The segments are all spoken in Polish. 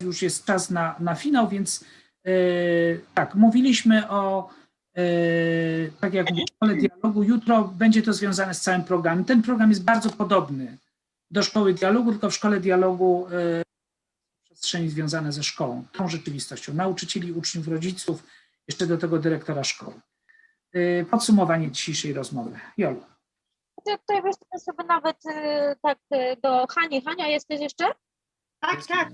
już jest czas na, na finał, więc e, tak, mówiliśmy o, e, tak jak mówię, szkole dialogu. Jutro będzie to związane z całym programem. Ten program jest bardzo podobny do szkoły dialogu, tylko w szkole dialogu e, przestrzeni związane ze szkołą, tą rzeczywistością, nauczycieli, uczniów, rodziców, jeszcze do tego dyrektora szkoły. Podsumowanie dzisiejszej rozmowy. Jolu. Ja tutaj weźmy sobie nawet tak do Hani. Hania, jesteś jeszcze? Tak, tak.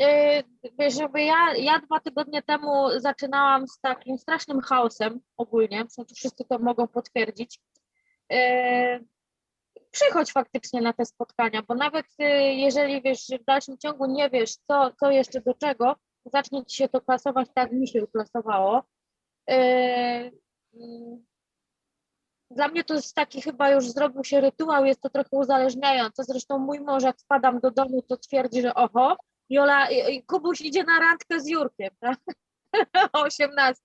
Y, Żeby ja, ja dwa tygodnie temu zaczynałam z takim strasznym chaosem ogólnie, sensie wszyscy to mogą potwierdzić. Y, Przychodź faktycznie na te spotkania, bo nawet y, jeżeli wiesz, w dalszym ciągu nie wiesz, co, co jeszcze do czego, zacznie ci się to klasować tak, mi się klasowało. Y, mm, dla mnie to jest taki chyba już zrobił się rytuał, jest to trochę uzależniające. Zresztą mój mąż, jak spadam do domu, to twierdzi, że oho, Jola, i- i Kubuś idzie na randkę z Jurkiem, tak? o 18.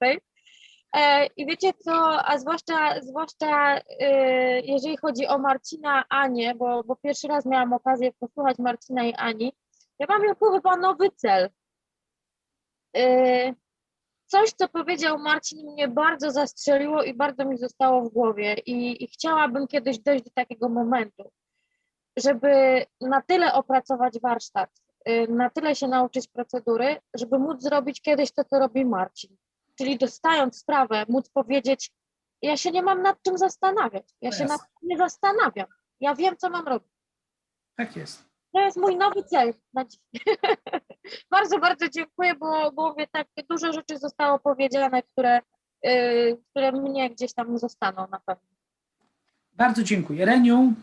E, I wiecie co, a zwłaszcza, zwłaszcza e, jeżeli chodzi o Marcina, Anię, bo, bo pierwszy raz miałam okazję posłuchać Marcina i Ani, ja mam jako chyba nowy cel. E, Coś, co powiedział Marcin, mnie bardzo zastrzeliło i bardzo mi zostało w głowie. I, I chciałabym kiedyś dojść do takiego momentu, żeby na tyle opracować warsztat, y, na tyle się nauczyć procedury, żeby móc zrobić kiedyś to, co robi Marcin. Czyli dostając sprawę, móc powiedzieć, ja się nie mam nad czym zastanawiać, ja się nad tym nie zastanawiam, ja wiem, co mam robić. Tak jest. To jest mój nowy cel na dziś. bardzo, bardzo dziękuję, bo, bo mówię, tak dużo rzeczy zostało powiedziane, które, y, które mnie gdzieś tam zostaną na pewno. Bardzo dziękuję. Reniu,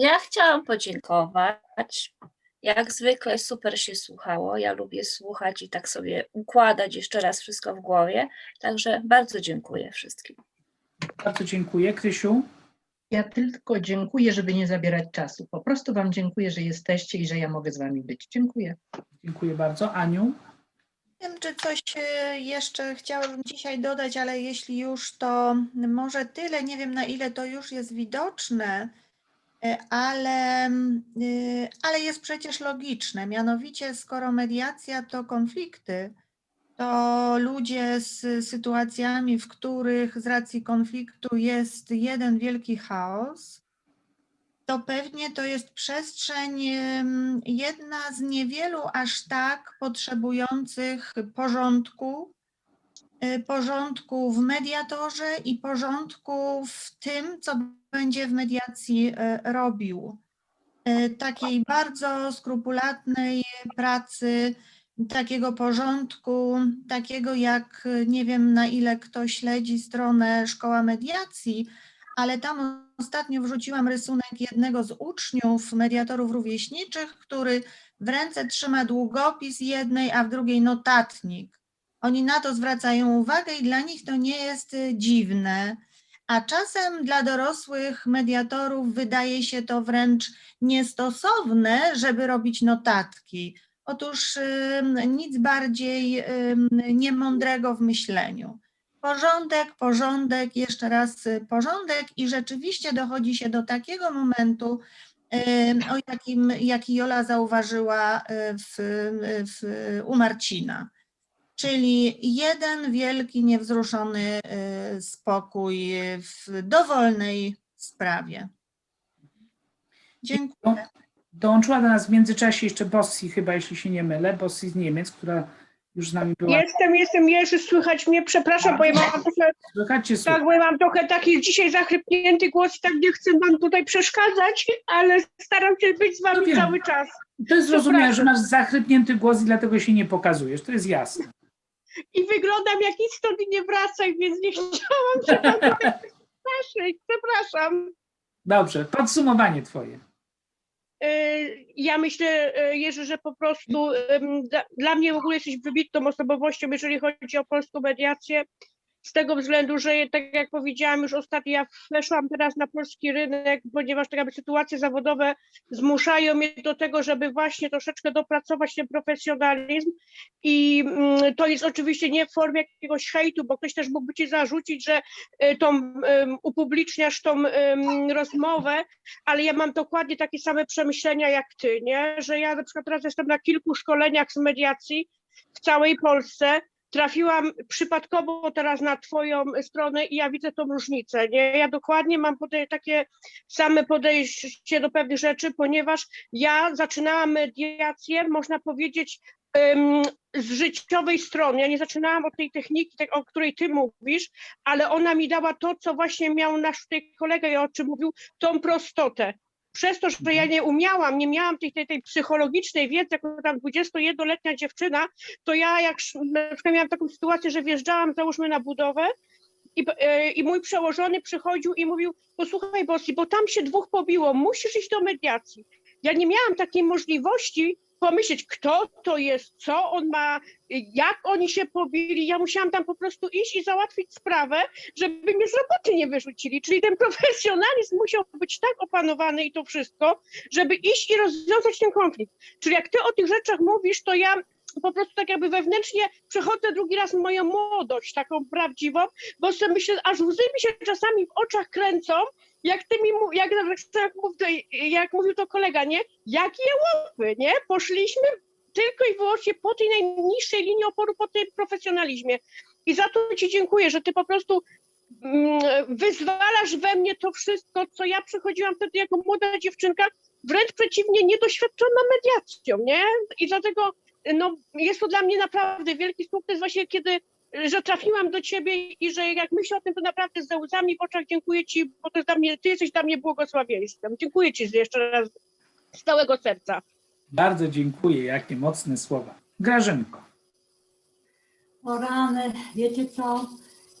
Ja chciałam podziękować. Jak zwykle super się słuchało. Ja lubię słuchać i tak sobie układać jeszcze raz wszystko w głowie. Także bardzo dziękuję wszystkim. bardzo dziękuję. Krysiu, Ja tylko dziękuję, żeby nie zabierać czasu. Po prostu Wam dziękuję, że jesteście i że ja mogę z Wami być. Dziękuję. dziękuję bardzo. Aniu, Wiem, czy coś e, jeszcze chciałabym dzisiaj dodać, ale jeśli już, to może tyle. Nie wiem, na ile to już jest widoczne, ale, mm, y, ale jest przecież logiczne. Mianowicie, skoro mediacja to konflikty, to ludzie z sytuacjami, w których z racji konfliktu jest jeden wielki chaos, to pewnie to jest przestrzeń jedna z niewielu aż tak potrzebujących porządku, porządku w mediatorze i porządku w tym, co będzie w mediacji e, robił. E, Takiej bardzo skrupulatnej pracy, takiego porządku, takiego jak nie wiem na ile kto śledzi stronę Szkoła Mediacji, ale tam ostatnio wrzuciłam rysunek jednego z uczniów mediatorów rówieśniczych, który w ręce trzyma długopis jednej, a w drugiej notatnik. Oni na to zwracają uwagę i dla nich to nie jest y, dziwne. A czasem dla dorosłych mediatorów wydaje się to wręcz niestosowne, żeby robić notatki. Otóż ym, nic bardziej niemądrego w myśleniu. Porządek, porządek, jeszcze raz y, porządek i rzeczywiście dochodzi się do takiego momentu, o jakim, jaki Jola zauważyła y, w, w, u Marcina. Czyli jeden wielki, niewzruszony y, spokój w dowolnej sprawie. Dziękuję. dołączyła do nas w międzyczasie jeszcze Bossi, chyba jeśli się nie mylę, Bossi z Niemiec, która już z nami była. Jestem, jestem, Jerzy, słychać mnie, przepraszam, bo ja mam trochę, Słychać cię, tak, słychać. bo ja mam trochę taki dzisiaj zachrypnięty głos i tak nie chcę wam tutaj przeszkadzać, ale staram się być z wami wiem. cały czas. To jest zrozumiałe, że masz zachrypnięty głos i dlatego się nie pokazujesz. To jest jasne. I wyglądam jak nic stąd nie wracaj, więc nie chciałam się przestraszyć, przepraszam. Dobrze, podsumowanie twoje. Y, Ja myślę, y, Jerzy, że po prostu dla, dla mnie w ogóle jesteś wybitną osobowością, jeżeli chodzi o polską mediację. Z tego względu, że tak jak powiedziałam już ostatnio, ja weszłam teraz na polski rynek, ponieważ tak jakby sytuacje zawodowe zmuszają mnie do tego, żeby właśnie troszeczkę dopracować ten profesjonalizm i mm, to jest oczywiście nie w formie jakiegoś hejtu, bo ktoś też mógłby ci zarzucić, że y, tą em, upubliczniasz tą em, rozmowę, ale ja mam dokładnie takie same przemyślenia jak ty, nie? Że ja na przykład teraz jestem na kilku szkoleniach z mediacji w całej Polsce. Trafiłam przypadkowo teraz na twoją stronę i ja widzę tą różnicę, nie? Ja dokładnie mam takie same podejście do pewnych rzeczy, ponieważ ja zaczynałam mediację, można powiedzieć, z życiowej strony. Ja nie zaczynałam od tej techniki, tak, o której ty mówisz, ale ona mi dała to, co właśnie miał nasz tutaj kolega i o czym mówił, tą prostotę. Przez to, że ja nie umiałam, nie miałam tej, tej, tej psychologicznej wiedzy, jako tam 21-letnia dziewczyna, to ja jak na przykład miałam taką sytuację, że wjeżdżałam, załóżmy na budowę i, e, i mój przełożony przychodził i mówił, posłuchaj Bosi, bo tam się dwóch pobiło, musisz iść do mediacji. Ja nie miałam takiej możliwości pomyśleć, kto to jest, co on ma, jak oni się pobili. Ja musiałam tam po prostu iść i załatwić sprawę, żeby mnie z roboty nie wyrzucili. Czyli ten profesjonalizm musiał być tak opanowany i to wszystko, żeby iść i rozwiązać ten konflikt. Czyli jak ty o tych rzeczach mówisz, to ja po prostu tak jakby wewnętrznie przechodzę drugi raz moją młodość, taką prawdziwą, bo sobie myślę, aż łzy mi się czasami w oczach kręcą, jak ty mi, jak, jak, jak mówił to kolega, nie? Jakie łopy, nie? Poszliśmy tylko i wyłącznie po tej najniższej linii oporu, po tym profesjonalizmie. I za to ci dziękuję, że ty po prostu mm, wyzwalasz we mnie to wszystko, co ja przechodziłam wtedy jako młoda dziewczynka, wręcz przeciwnie, niedoświadczona mediacją, nie? I dlatego no, jest to dla mnie naprawdę wielki sukces właśnie, kiedy że trafiłam do ciebie i że jak myślę o tym, to naprawdę ze łzami w oczach dziękuję ci, bo to jest dla mnie, ty jesteś dla mnie błogosławieństwem. Dziękuję ci jeszcze raz z całego serca. Bardzo dziękuję, jakie mocne słowa. Grażynko. O rany, wiecie co?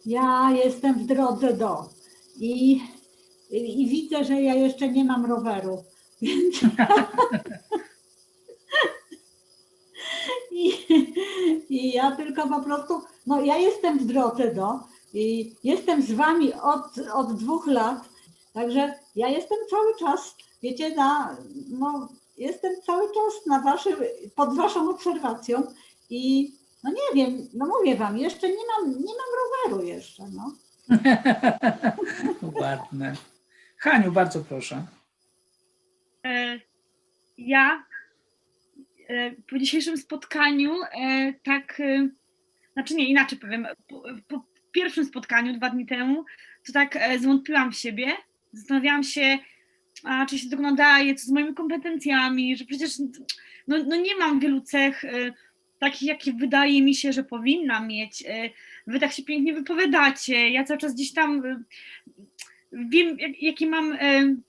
Ja jestem w drodze do i, i widzę, że ja jeszcze nie mam roweru. Więc I, I ja tylko po prostu, no ja jestem w drodze do i jestem z wami od, od dwóch lat, także ja jestem cały czas, wiecie, na, no jestem cały czas na waszym, pod waszą obserwacją i no nie wiem, no mówię wam, jeszcze nie mam, nie mam roweru jeszcze, no. Ładne. Haniu, bardzo proszę. E, ja e, po dzisiejszym spotkaniu e, tak, e, znaczy nie, inaczej powiem, po, po pierwszym spotkaniu dwa dni temu, to tak e, zwątpiłam w siebie, zastanawiałam się, a, czy się tego nadaje, co z moimi kompetencjami, że przecież no, no nie mam wielu cech e, takich, jakie wydaje mi się, że powinnam mieć. E, Wy tak się pięknie wypowiadacie, ja cały czas gdzieś tam wiem, jak, jakie mam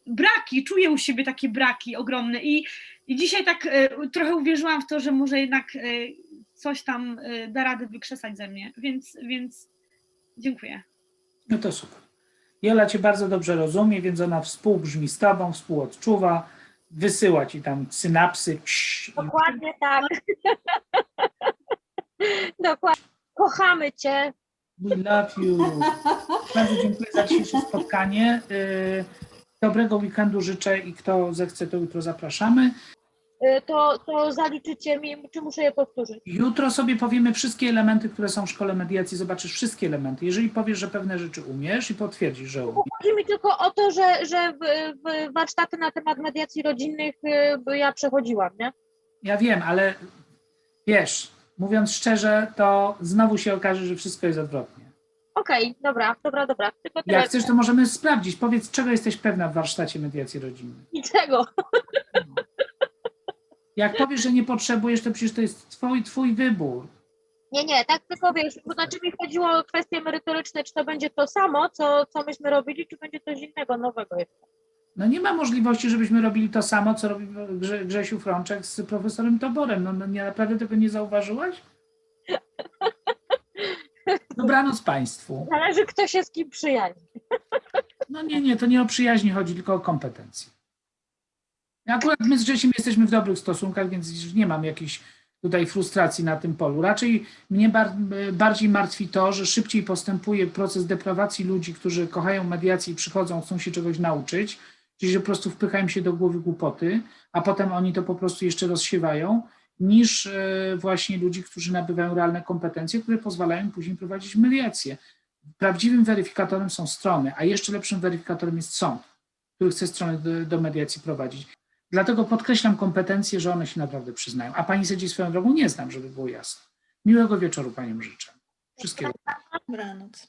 braki, czuję u siebie takie braki ogromne. I, i dzisiaj tak trochę uwierzyłam w to, że może jednak coś tam e, da radę wykrzesać ze mnie, więc, więc dziękuję. No to super. Jola cię bardzo dobrze rozumie, więc ona współbrzmi z tobą, współodczuwa, wysyła ci tam synapsy. Psz, i Dokładnie tak. Dokładnie. Kochamy cię. We love you. Bardzo dziękuję za dzisiejsze spotkanie. Y, Dobrego weekendu życzę i kto zechce, to jutro zapraszamy. Y, To, to zaliczycie mi, czy muszę je powtórzyć? Jutro sobie powiemy wszystkie elementy, które są w szkole mediacji. Zobaczysz wszystkie elementy. Jeżeli powiesz, że pewne rzeczy umiesz i potwierdzisz, że umiesz. Chodzi mi tylko o to, że, że w, w warsztaty na temat mediacji rodzinnych y, by ja przechodziłam, nie? Ja wiem, ale wiesz, mówiąc szczerze, to znowu się okaże, że wszystko jest odwrotnie. Okej, dobra, dobra, dobra. Tylko tyle. Jak chcesz, to możemy sprawdzić. Powiedz, czego jesteś pewna w warsztacie mediacji rodzinnej. Niczego. Jak powiesz, że nie potrzebujesz, to przecież to jest twój, twój wybór. Nie, nie, tak tylko wiesz, bo znaczy mi chodziło o kwestie merytoryczne, czy to będzie to samo, co, co myśmy robili, czy będzie coś innego, nowego jeszcze. No nie ma możliwości, żebyśmy robili to samo, co robi Grze, Grzesiu Frączek z profesorem Toborem. No, no nie, naprawdę tego nie zauważyłaś? Dobranoc Państwu. Zależy, kto się z kim przyjaźni. No nie, nie, to nie o przyjaźni chodzi, tylko o kompetencje. Akurat my z Grzesiem jesteśmy w dobrych stosunkach, więc nie mam jakichś tutaj frustracji na tym polu. Raczej mnie bar, bardziej martwi to, że szybciej postępuje proces deprawacji ludzi, którzy kochają mediację i przychodzą, chcą się czegoś nauczyć, czyli że po prostu wpychają się do głowy głupoty, a potem oni to po prostu jeszcze rozsiewają, niż e, właśnie ludzi, którzy nabywają realne kompetencje, które pozwalają później prowadzić mediację. Prawdziwym weryfikatorem są strony, a jeszcze lepszym weryfikatorem jest sąd, który chce strony do, do mediacji prowadzić. Dlatego podkreślam kompetencje, że one się naprawdę przyznają. A pani sędzi swoją drogą nie znam, żeby było jasne. Miłego wieczoru paniom życzę. Wszystkiego. Dobranoc.